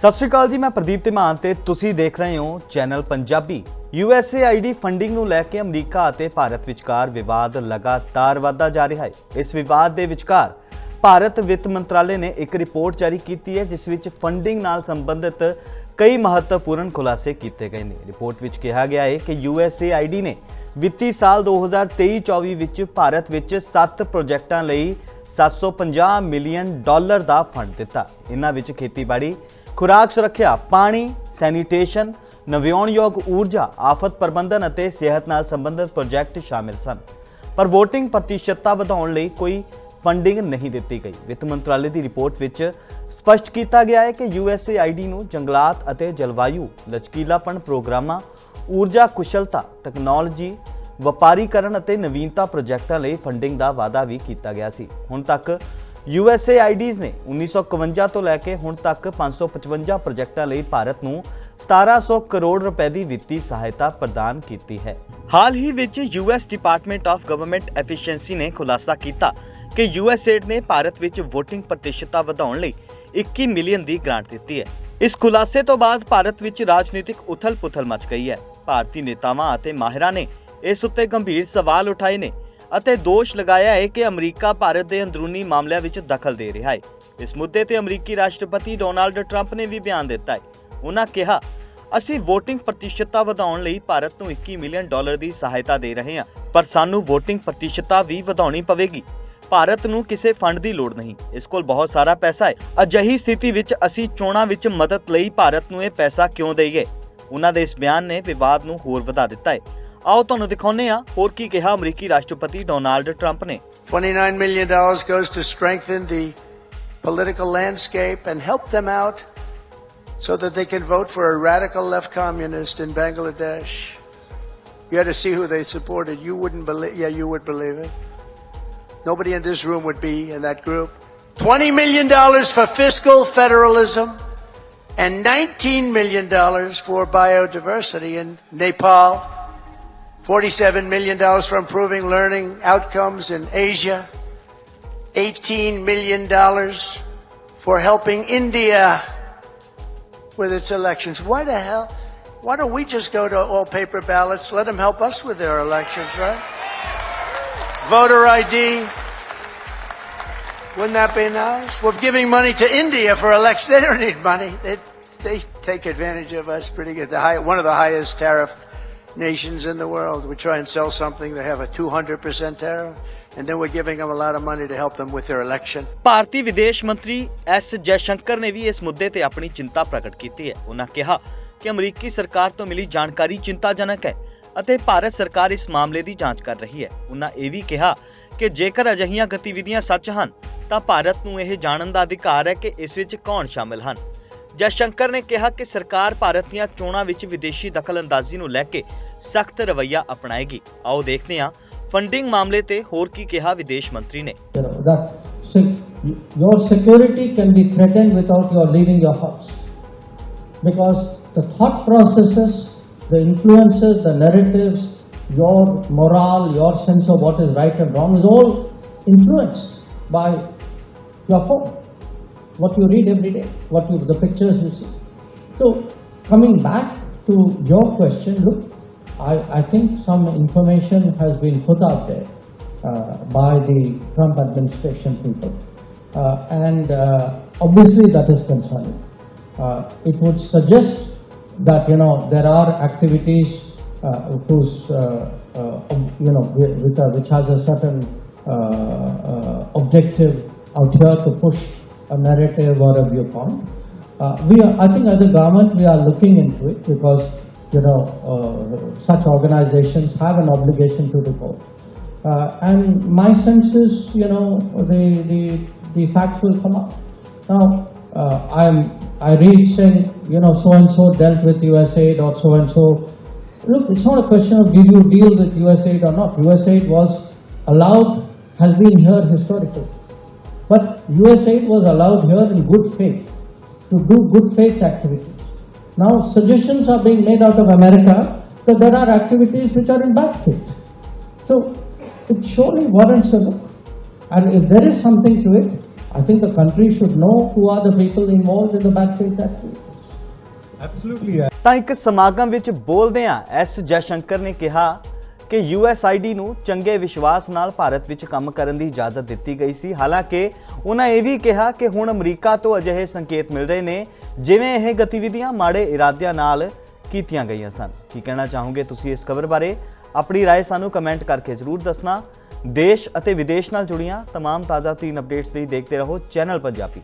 ਸਤਿ ਸ਼੍ਰੀ ਅਕਾਲ ਜੀ, ਮੈਂ ਪ੍ਰਦੀਪ ਧੀਮਾਨ ਤੇ ਤੁਸੀਂ ਦੇਖ ਰਹੇ ਹੋ ਚੈਨਲ ਪੰਜਾਬੀ। USAID ਫੰਡਿੰਗ ਨੂੰ ਲੈ ਕੇ ਅਮਰੀਕਾ ਅਤੇ ਭਾਰਤ ਵਿਚਕਾਰ ਵਿਵਾਦ ਲਗਾਤਾਰ ਵਧਦਾ ਜਾ ਰਿਹਾ ਹੈ। ਇਸ ਵਿਵਾਦ ਦੇ ਵਿਚਕਾਰ ਭਾਰਤ ਵਿੱਤ ਮੰਤਰਾਲੇ ਨੇ ਇੱਕ ਰਿਪੋਰਟ ਜਾਰੀ ਕੀਤੀ ਹੈ, ਜਿਸ ਵਿੱਚ ਫੰਡਿੰਗ ਨਾਲ ਸੰਬੰਧਿਤ ਕਈ ਮਹੱਤਵਪੂਰਨ ਖੁਲਾਸੇ ਕੀਤੇ ਗਏ ਨੇ। ਰਿਪੋਰਟ ਵਿੱਚ ਕਿਹਾ ਗਿਆ ਹੈ ਕਿ USAID ਨੇ ਵਿੱਤੀ ਸਾਲ 2023-24 ਵਿੱਚ ਭਾਰਤ ਵਿੱਚ 7 ਪ੍ਰੋਜੈਕਟਾਂ ਲਈ 750 ਮਿਲੀਅਨ ਡਾਲਰ ਦਾ ਫੰਡ ਦਿੱਤਾ। ਇਹਨਾਂ ਵਿੱਚ ਖੇਤੀਬਾੜੀ, ਖੁਰਾਕ ਸੁਰੱਖਿਆ, ਪਾਣੀ, ਸੈਨੀਟੇਸ਼ਨ, ਨਵਿਆਉਣਯੋਗ ਊਰਜਾ, ਆਫਤ ਪ੍ਰਬੰਧਨ ਅਤੇ ਸਿਹਤ ਨਾਲ ਸੰਬੰਧਿਤ ਪ੍ਰੋਜੈਕਟ ਸ਼ਾਮਿਲ ਸਨ। ਪਰ VOTING ਪ੍ਰਤੀਸ਼ਤਤਾ ਵਧਾਉਣ ਲਈ ਕੋਈ ਫੰਡਿੰਗ ਨਹੀਂ ਦਿੱਤੀ ਗਈ। ਵਿੱਤ ਮੰਤਰਾਲੇ ਦੀ ਰਿਪੋਰਟ ਵਿੱਚ ਸਪਸ਼ਟ ਕੀਤਾ ਗਿਆ ਹੈ ਕਿ USAID ਨੂੰ ਜੰਗਲਾਤ ਅਤੇ ਜਲਵਾਯੂ, ਲਚਕੀਲਾਪਣ ਪ੍ਰੋਗਰਾਮਾਂ, ਊਰਜਾ ਕੁਸ਼ਲਤਾ ਟੈਕਨੋਲੋਜੀ ਵਪਾਰੀਕਰਨ ਅਤੇ ਨਵੀਨਤਾ ਪ੍ਰੋਜੈਕਟਾਂ ਲਈ ਫੰਡਿੰਗ ਦਾ ਵਾਅਦਾ ਵੀ ਕੀਤਾ ਗਿਆ ਸੀ। ਹੁਣ ਤੱਕ USAIDs ਨੇ 1951 ਤੋਂ ਲੈ ਕੇ ਹੁਣ ਤੱਕ 555 ਪ੍ਰੋਜੈਕਟਾਂ ਲਈ ਭਾਰਤ ਨੂੰ 1700 ਕਰੋੜ ਰੁਪਏ ਦੀ ਵਿੱਤੀ ਸਹਾਇਤਾ ਪ੍ਰਦਾਨ ਕੀਤੀ ਹੈ। ਹਾਲ ਹੀ ਵਿੱਚ US department of government efficiency ਨੇ ਖੁਲਾਸਾ ਕੀਤਾ ਕਿ USAID ਨੇ ਭਾਰਤ ਵਿੱਚ VOTING ਪ੍ਰਤੀਸ਼ਤਤਾ ਵਧਾਉਣ ਲਈ 21 ਮਿਲੀਅਨ ਦੀ ਗ੍ਰਾਂਟ ਦਿੱਤੀ ਹੈ। ਇਸ ਖੁਲਾਸੇ ਤੋਂ ਬਾਅਦ ਭਾਰਤ ਵਿੱਚ ਰਾਜਨੀਤਿਕ ਉਥਲ-ਪੁਥਲ ਮਚ ਗਈ ਹੈ। ਭਾਰਤੀ ਨੇਤਾਵਾਂ ਅਤੇ ਮਾਹਿਰਾਂ ਨੇ ਇਸ ਉੱਤੇ ਗੰਭੀਰ ਸਵਾਲ ਉਠਾਏ ਨੇ ਅਤੇ ਦੋਸ਼ ਲਗਾਇਆ ਹੈ ਕਿ ਅਮਰੀਕਾ ਭਾਰਤ ਦੇ ਅੰਦਰੂਨੀ ਮਾਮਲਿਆਂ ਵਿੱਚ ਦਖਲ ਦੇ ਰਿਹਾ ਹੈ। ਇਸ ਮੁੱਦੇ ਤੇ ਅਮਰੀਕੀ ਰਾਸ਼ਟਰਪਤੀ ਡੋਨਾਲਡ ਟਰੰਪ ਨੇ ਵੀ ਬਿਆਨ ਦਿੱਤਾ ਹੈ। ਉਹਨਾਂ ਕਿਹਾ, ਅਸੀਂ VOTING ਪ੍ਰਤੀਸ਼ਤਤਾ ਵਧਾਉਣ ਲਈ ਭਾਰਤ ਨੂੰ 21 ਮਿਲੀਅਨ ਡਾਲਰ ਦੀ ਸਹਾਇਤਾ ਦੇ ਰਹੇ ਹਾਂ, ਪਰ ਸਾਨੂੰ VOTING ਪ੍ਰਤੀਸ਼ਤਤਾ ਵੀ ਵਧਾਉਣੀ ਪਵੇਗੀ। ਭਾਰਤ ਨੂੰ ਕਿਸੇ ਫੰਡ ਦੀ ਲੋੜ ਨਹੀਂ। ਇਸ ਕੋਲ ਬਹੁਤ ਸਾਰਾ ਪੈਸਾ ਹੈ। ਅਜਿਹੀ ਸਥਿਤੀ ਵਿੱਚ ਅਸੀਂ ਚੋਣਾਂ ਵਿੱਚ ਮਦਦ ਲਈ ਭਾਰਤ ਨੂੰ ਇਹ ਪੈਸਾ ਕਿਉਂ ਦੇਈਏ? ਉਹਨਾਂ ਦੇ ਇਸ ਬਿਆਨ ਨੇ ਵਿਵਾਦ ਨੂੰ ਹੋਰ ਵਧਾ ਦਿੱਤਾ ਹੈ। ਆਓ ਤੁਹਾਨੂੰ ਦਿਖਾਉਂਦੇ ਹਾਂ ਹੋਰ ਕੀ ਕਿਹਾ ਅਮਰੀਕੀ ਰਾਸ਼ਟਰਪਤੀ ਡੋਨਾਲਡ ਟਰੰਪ ਨੇ $29 million goes to strengthen the political landscape and help them out so that they can vote for a radical left communist in Bangladesh. You had to see who they supported. You wouldn't believe, yeah, you would believe it. Nobody in this room would be in that group. $20 million for fiscal federalism and $19 million for biodiversity in Nepal. $47 million for improving learning outcomes in Asia. $18 million for helping India with its elections. Why the hell? Why don't we just go to all paper ballots? Let them help us with their elections, right? Voter ID. Wouldn't that be nice? We're giving money to India for elections. They don't need money. They, they take advantage of us pretty good. The high, one of the highest tariff nations in the world. We try and sell something, they have a 200% tariff, and then we're giving them a lot of money to help them with their election. ਭਾਰਤੀ ਵਿਦੇਸ਼ ਮੰਤਰੀ S Jaishankar ਨੇ ਵੀ ਇਸ ਮੁੱਦੇ ਤੇ ਆਪਣੀ ਚਿੰਤਾ ਪ੍ਰਗਟ ਕੀਤੀ ਹੈ ਉਹਨਾਂ ਕਿਹਾ ਕਿ ਅਮਰੀਕੀ ਸਰਕਾਰ ਤੋਂ ਮਿਲੀ ਜਾਣਕਾਰੀ ਚਿੰਤਾਜਨਕ ਹੈ ਅਤੇ ਭਾਰਤ ਸਰਕਾਰ ਇਸ ਮਾਮਲੇ ਦੀ ਜਾਂਚ ਕਰ ਰਹੀ ਹੈ ਉਹਨਾਂ ਇਹ ਵੀ ਕਿਹਾ ਕਿ ਜੇਕਰ ਅਜਿਹੀਆਂ ਗਤੀਵਿਧੀਆਂ ਸੱਚ ਹਨ ਤਾਂ ਭਾਰਤ ਨੂੰ ਇਹ ਜਾਣਨ ਦਾ ਅਧਿਕਾਰ ਹੈ ਕਿ ਇਸ ਵਿੱਚ ਕੌਣ ਸ਼ਾਮਿਲ ਹਨ ਜੈਸ਼ੰਕਰ ਨੇ ਕਿਹਾ ਕਿ ਸਰਕਾਰ ਭਾਰਤ ਦੀਆਂ ਚੋਣਾਂ ਵਿੱਚ ਵਿਦੇਸ਼ੀ ਦਖਲਅੰਦਾਜ਼ੀ ਨੂੰ ਲੈ ਕੇ ਸਖਤ ਰਵੱਈਆ ਅਪਣਾਏਗੀ ਆਓ ਦੇਖਦੇ ਹਾਂ ਫੰਡਿੰਗ ਮਾਮਲੇ ਤੇ ਹੋਰ ਕੀ ਕਿਹਾ ਵਿਦੇਸ਼ ਮੰਤਰੀ ਨੇ you know that se- your security can be threatened without your leaving your house because the thought processes the influences the narratives your morale your sense of what is right and wrong is all influenced by your phone what you read every day what you the pictures you see so coming back to your question look i, I think some information has been put out there uh, by the Trump administration people. Uh, and uh, obviously that is concerning. Uh, it would suggest that, you know, there are activities uh, whose, uh, you know, whi- with a, which has a certain objective out here to push a narrative or a viewpoint. Uh, we are, I think as a government, we are looking into it because, you know, uh, such organizations have an obligation to report. Uh, and my sense is, you know, the, the, the facts will come out. Now, uh, I'm, I read saying, you know, so and so dealt with USAID or so and so. Look, it's not a question of did you deal with USAID or not. USAID was allowed, has been here historically. But USAID was allowed here in good faith to do good faith activities. Now, suggestions are being made out of America that there are activities which are in bad faith. So, it surely warrants a look. And if there is something to it, I think the country should know who are the people involved in the bad faith activities. Absolutely. ਤਾਂ ਇੱਕ ਸਮਾਗਮ ਵਿੱਚ ਬੋਲਦਿਆਂ S Jaishankar ਨੇ ਕਿਹਾ ਕਿ ਯੂਐਸਆਈਡੀ ਨੂੰ ਚੰਗੇ ਵਿਸ਼ਵਾਸ ਨਾਲ ਭਾਰਤ ਵਿੱਚ ਕੰਮ ਕਰਨ ਦੀ ਇਜਾਜ਼ਤ ਦਿੱਤੀ ਗਈ ਸੀ ਹਾਲਾਂਕਿ ਉਹਨਾਂ ਇਹ ਵੀ ਕਿਹਾ ਕਿ ਹੁਣ ਅਮਰੀਕਾ ਤੋਂ ਅਜਿਹੇ ਸੰਕੇਤ ਮਿਲ ਰਹੇ ਨੇ ਜਿਵੇਂ ਇਹ ਗਤੀਵਿਧੀਆਂ ਮਾੜੇ ਇਰਾਦਿਆਂ ਨਾਲ ਕੀਤੀਆਂ ਗਈਆਂ ਸਨ ਕੀ ਕਹਿਣਾ ਚਾਹੋਗੇ ਤੁਸੀਂ ਇਸ ਖਬਰ ਬਾਰੇ ਆਪਣੀ رائے ਸਾਨੂੰ ਕਮੈਂਟ ਕਰਕੇ ਜ਼ਰੂਰ ਦੱਸਣਾ ਦੇਸ਼ ਅਤੇ ਵਿਦੇਸ਼ ਨਾਲ ਜੁੜੀਆਂ तमाम ਤਾਜ਼ਾ ਤਰੀਨ ਅਪਡੇਟਸ ਲਈ ਦੇਖਦੇ ਰਹੋ ਚੈਨਲ ਪੰਜਾਬੀ